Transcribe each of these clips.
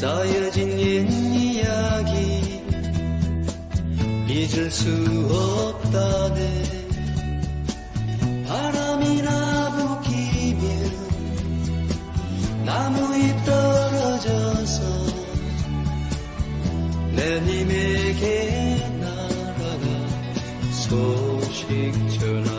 쌓여진 옛 이야기. 잊을 수 없다네. 바람이나 부기면 나무잎 떨어져서 내님에게 날아가 소식처럼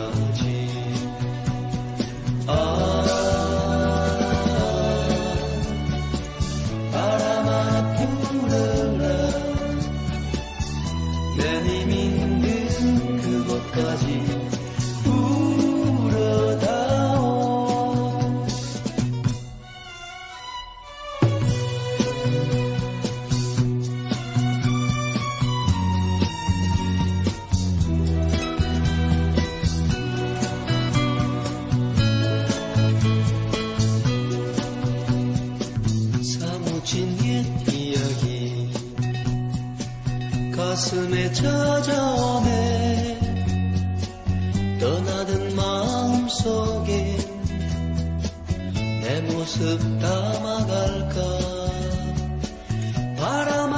찾아오네 떠나던 마음 속에 내 모습 담아갈까? 바람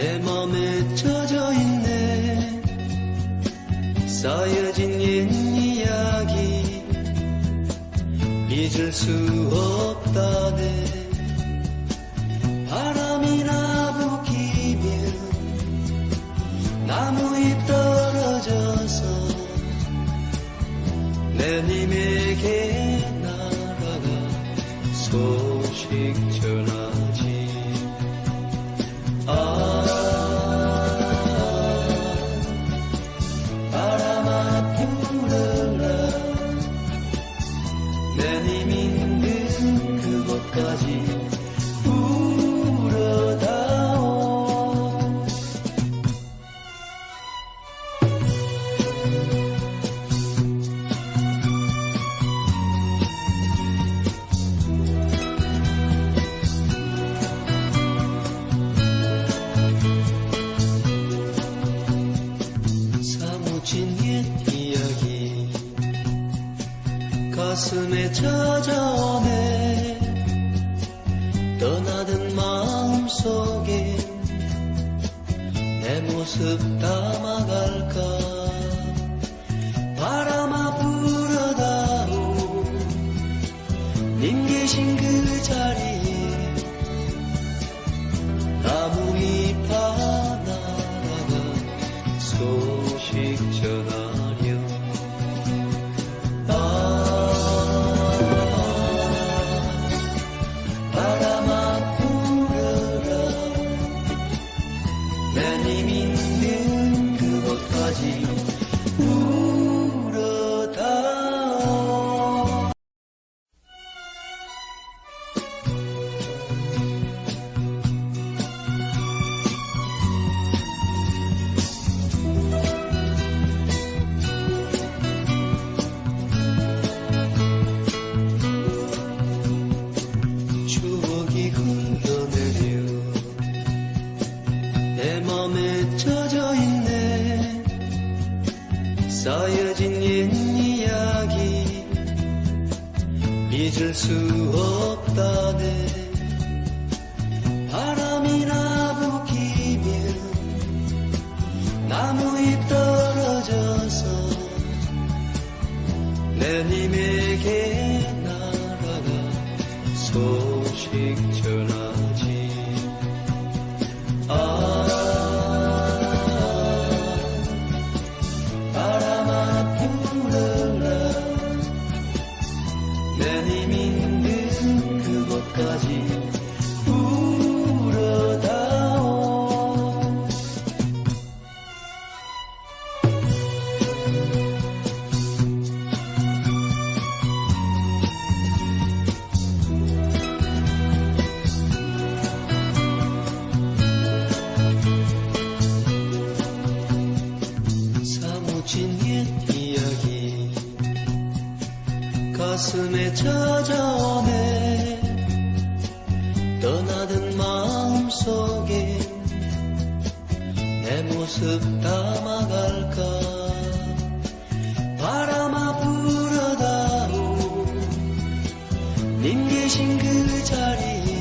내 맘에 젖어 있네. 쌓여진 옛 이야기. 잊을 수 없다네. 바람이나 부기면 나무잎 떨어져서 내 님에게 날아가 소식 전하 내님 있는 그곳까지 불어다오. 사무친 가슴에 찾아오네 떠나던 마음 속에 내 모습 담아갈까? 바람 잊을 수 없다네. 바람이나 부기면 나무잎 떨어져서 내 님에게 날아가 소식 전 가슴에 찾아오네 떠나던 마음 속에 내 모습 담아갈까? 바람아 불어다오. 님 계신 그 자리에